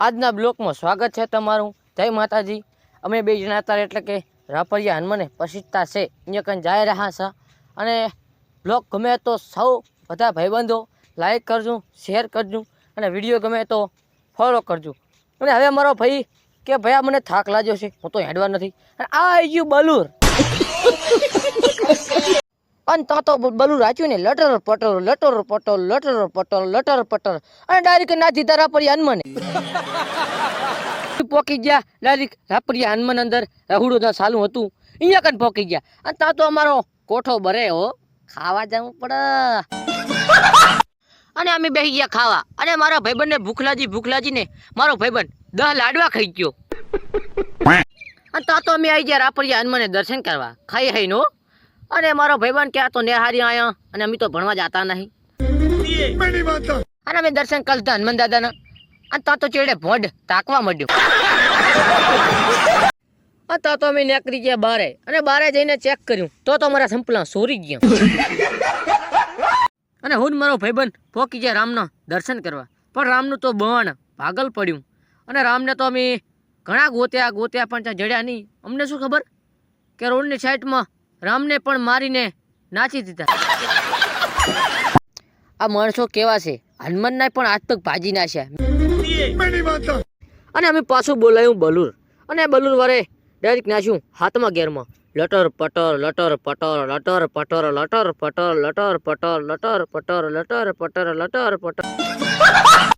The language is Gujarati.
આજના બ્લોકમાં સ્વાગત છે તમારું. જય માતાજી. અમે બે જણા હતા એટલે કે રાપરિયા હનુમાને પ્રસિદ્ધતા છે. અહીંયા કંઈ જાય રહ્યા છે. અને બ્લોગ ગમે તો સૌ બધા ભાઈબંધો લાઈક કરજો શેર કરજો અને વીડિયો ગમે તો ફોલો કરજો. અને હવે મારો ભાઈ કે ભાઈ આ મને થાક લાગ્યો છે. હું તો હેડવા નથી. અને આ આવી ગયું બલુર. અને તો તો બલુ રાચ્યું ને લટર પટર લટર પટર લટર પટર લટર પટર અને ડાયરેક્ટ ના તારા પર હનુમાન. પોકી ગયા ડાયરેક્ટ રાપરિયા હનુમાન અંદર રહુડો ત્યાં સાલું હતું. અહીંયા કન પોકી ગયા. અને ત્યાં તો અમારો કોઠો ભરે હો. ખાવા જવું પડે. અને અમે બેસી ગયા ખાવા. અને મારા ભાઈબંધને ભૂખલાજી ભૂખલાજીને મારો ભાઈબંધ દહ લાડવા ખાઈ ગયો. અને ત્યાં તો અમે આવી ગયા રાપરિયા હનુમાને દર્શન કરવા. ખાઈ હઈ નો અને મારો ભાઈબંધ કે આ તો નેહારી આયા અને અમે તો ભણવા જતા નહીં. અને અમે દર્શન કરતા હનુમાન દાદાના. અને ત્યાં તો ચેડે ભોડ તાકવા માંડ્યો. ત્યાં તો અમે નીકળી ગયા બારે. અને બારે જઈને ચેક કર્યું. તો તો મારા સંપલા સોરી ગયા. અને હું મારો ભાઈબંધ પોકી ગયા રામના દર્શન કરવા. પણ રામનું તો બણ ભાગલ પડ્યું. અને રામને તો અમે ઘણા ગોત્યા ગોત્યા પણ ત્યાં જડ્યા નહીં. અમને શું ખબર? કે રોડની સાઈડમાં રામને પણ મારીને નાચી દીધા. આ માણસો કેવા છે? હનુમાનના પણ હાથ પગ ભાજી નાખ્યા. અને અમે પાછું બોલાયું બલુર અને બલુર વારે ડાયરેક્ટ નાખ્યું હાથમાં ગેરમાં. લટર પટર લટર પટર લટર પટર લટર પટર લટર પટર લટર પટર લટર પટર લટર પટર.